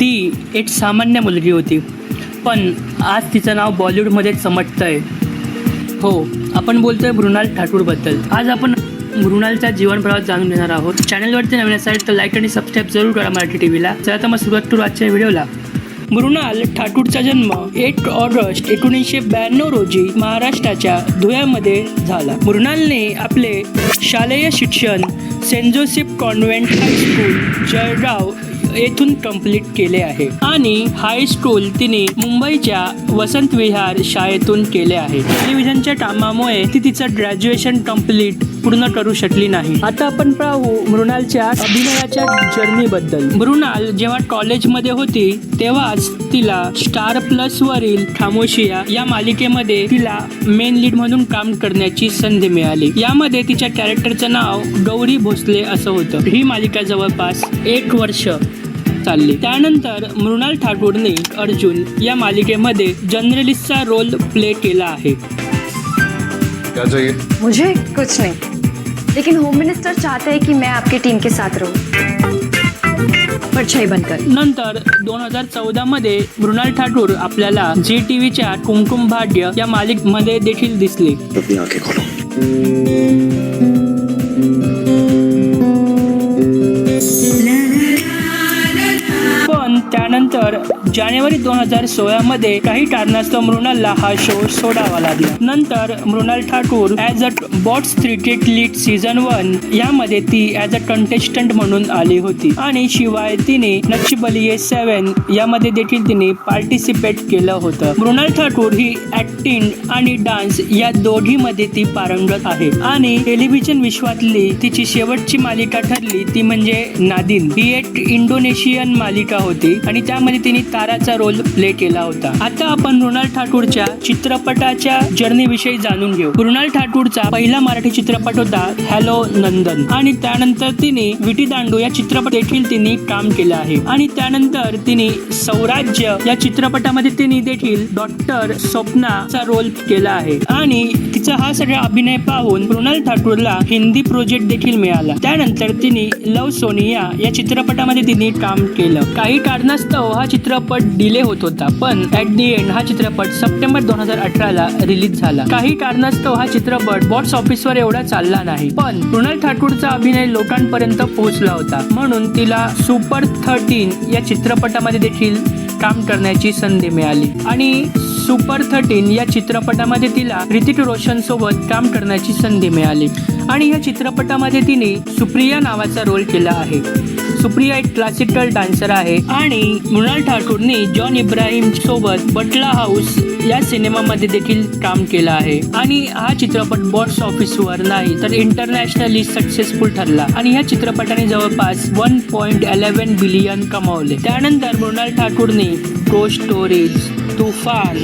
ती एक सामान्य मुलगी होती. पण आज तिचं नाव बॉलिवूडमध्ये चमटतं आहे हो आपण बोलतोय मृणाल ठाकूरबद्दल. आज आपण मृणालचा जीवनप्रवास जाणून घेणार आहोत. चॅनलवरती नवीन असाल तर लाईक आणि सबस्क्राईब जरूर करा मराठी टी व्हीला चला तर मग सुरुवात करू आजच्या व्हिडिओला. मृणाल ठाकूरचा जन्म एक ऑगस्ट एकोणीसशे ब्याण्णव रोजी महाराष्ट्राच्या धुळ्यामध्ये झाला. मृणालने आपले शालेय शिक्षण Saint Joseph convent high school Jalgaon येथून कंप्लीट केले आहे. आणि हायस्कूल तिने मुंबईच्या वसंत विहार शाळेतून केले आहे. टेलिव्हिजनच्या कामामुळे ती तिचं ग्रॅज्युएशन कंप्लीट पूर्ण करू शकली नाही. आता आपण पाहू मृणालच्या अभिनयाच्या जर्नी बद्दल मृणाल जेव्हा कॉलेजमध्ये होती तेव्हाच तिला स्टार प्लस वरील खामोशिया या मालिकेमध्ये तिला मेन लीड म्हणून काम करण्याची संधी मिळाली. यामध्ये तिच्या कॅरेक्टरचं नाव गौरी भोसले असं होतं. ही मालिका जवळपास एक वर्ष चालली. त्यानंतर मृणाल ठाकूरने अर्जुन या मालिकेमध्ये जर्नलिस्टचा रोल प्ले केला आहे. क्या चाहिए मुझे कुछ नहीं. लेकिन होम मिनिस्टर चाहते हैं कि मैं आपकी टीम के साथ रहूं. परछाई बनकर नंतर दोन हजार चौदा मध्ये मृणाल ठाकूर आपल्याला झी टीव्हीच्या कुमकुम भाग्य या मालिकमध्ये देखील दिसले. अपनी आंखें खोलो. जानेवारी दोन हजार सोळामध्ये काही कारणास्तव मृणालला हा शो सोडावा लागला. नंतर Mrunal Thakur as a box cricket league season one यामध्ये ती ॲज अ कंटेस्टंट म्हणून आली होती. आणि शिवाय तिने नच्ची बलिये सेवन यामध्ये देखील तिने पार्टिसिपेट केलं होतं. मृणाल ठाकूर ही ऍक्टिंग आणि डान्स या दोघीमध्ये ती पारंगत आहे. आणि टेलिव्हिजन विश्वातली तिची शेवटची मालिका ठरली ती म्हणजे नादिन. ही एक इंडोनेशियन मालिका होती आणि त्यामध्ये तिने ताराचा रोल प्ले केला होता. आता आपण मृणाल ठाकूरच्या चित्रपटाच्या जर्नी विषयी जाणून घेऊ. मृणाल ठाकूरचा पहिला मराठी चित्रपट होता हॅलो नंदन. आणि त्यानंतर तिने विटी दांडू या चित्रपट देखील तिने काम केलं आहे. आणि त्यानंतर तिने सौराज्य या चित्रपटामध्ये तिने देखील डॉक्टर स्वप्नाचा रोल केला आहे. आणि तिचा हा सगळा अभिनय पाहून मृणाल ठाकूरला हिंदी प्रोजेक्ट देखील मिळाला. त्यानंतर तिने लव सोनिया या चित्रपटामध्ये तिने काम केलं. काही कारणास्तव हा चित्रपट डिले होत होता पण ऍट दी एंड हा चित्रपट सप्टेंबर दोन हजार अठराला रिलीज झाला. काही कारणास्तव हा चित्रपट बॉक्स ऑफिसवर एवढा चालला नाही पण मृणाल ठाकूरचा अभिनय लोकांपर्यंत पोहोचला होता. म्हणून तिला सुपर थर्टीन या चित्रपटामध्ये देखील काम करण्याची संधी मिळाली. आणि सुपर थर्टीन या चित्रपटामध्ये तिला ऋतिक रोशन सोबत काम करण्याची संधी मिळाली. आणि या चित्रपटामध्ये तिने सुप्रिया नावाचा रोल केला आहे. सुप्रिया एक क्लासिकल डान्सर आहे. आणि मृणाल ठाकूरने जॉन इब्राहिम सोबत बटला हाऊस या सिनेमामध्ये देखील काम केलं आहे. आणि हा चित्रपट बॉक्स ऑफिसवर नाही तर इंटरनॅशनली सक्सेसफुल ठरला. आणि या चित्रपटाने जवळपास वन पॉईंट इलेव्हन बिलियन कमावले. त्यानंतर मृणाल ठाकूरने गो स्टोरीज तुफान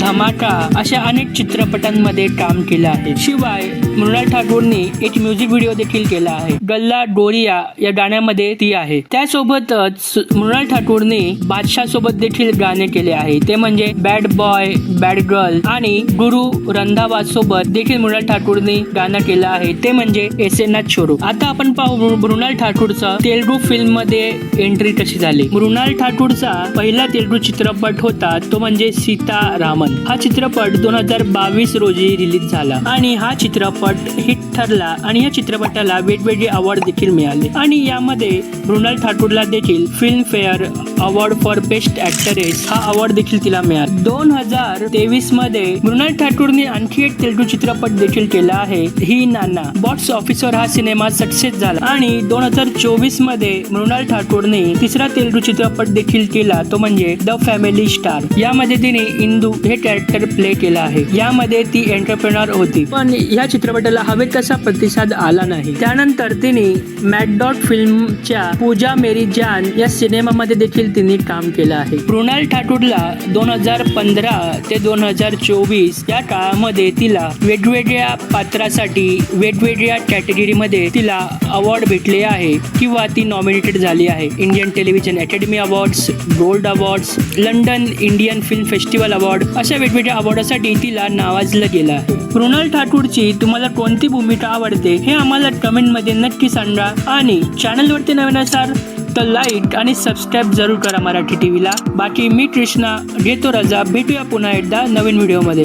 धमाका अशा अनेक चित्रपटांमध्ये काम केलं आहे. शिवाय मृणाल ठाकूरने एक म्युझिक व्हिडिओ देखील केला आहे. गल्ला डोरिया या गाण्यामध्ये ती आहे. त्यासोबतच मृणाल ठाकूरने बादशाह सोबत देखील गाणे केले आहे. ते म्हणजे बॅड बॉय बॅड गर्ल आणि गुरु रंधावा सोबत देखील मृणाल ठाकूरने गाणं केलं आहे. ते म्हणजे एस एन छोरू. आता आपण पाहू मृणाल ठाकूरचा तेलगू फिल्ममध्ये एंट्री कशी झाली. मृणाल ठाकूरचा पहिला तेलगू चित्रपट होता तो म्हणजे सीता रामन. हा चित्रपट दोन हजार बावीस रोजी रिलीज झाला. आणि हा चित्रपट हिट ठरला आणि या चित्रपटाला वेगवेगळे अवॉर्ड देखील मिळाले. आणि यामध्ये मृणाल ठाकूरला देखील Filmfare award for best actress हा अवॉर्ड देखील तिला मिळाला. दोन हजार तेवीसमध्ये मृणाल ठाकूरने आणखी एक तेलगू चित्रपट देखील केला आहे. ही नाना. बॉक्स ऑफिसवर हा सिनेमा सक्सेस झाला. आणि दोन हजार चोवीसमध्ये मृणाल ठाकूरने तिसरा तेलगू चित्रपट देखील केला. तो म्हणजे द फॅमिली स्टार यामध्ये तिने इंदू हे कॅरेक्टर प्ले केला आहे. यामध्ये ती एंटरप्रेनर होती. पण या चित्रपटाला हवे तसा प्रतिसाद आला नाही. त्यानंतर तिने मॅकडॉट फिल्मच्या पूजा मेरी जान या सिनेमामध्ये देखील देखील तिने काम केलं आहे. मृणाल ठाकूरला दोन हजार पंधरा ते दोन हजार चोवीस या काळामध्ये तिला वेगवेगळ्या पात्रासाठी वेगवेगळ्या कॅटेगरीमध्ये तिला अवॉर्ड भेटले आहे किंवा ती नॉमिनेटेड झाली आहे. Indian television academy awards gold awards London Indian film festival award अशा वेगवेगळ्या अवॉर्डासाठी तिला नावाजलं गेलं आहे. मृणाल ठाकूरची तुम्हाला कोणती भूमिका आवडते हे आम्हाला कमेंटमध्ये नक्की सांगा आणि चॅनलवरती नवीन असाल तर लाईक आणि सबस्क्राईब जरूर करा मराठी टी व्हीला बाकी मी कृष्णा घेतो रजा. भेटूया पुन्हा एकदा नवीन व्हिडिओमध्ये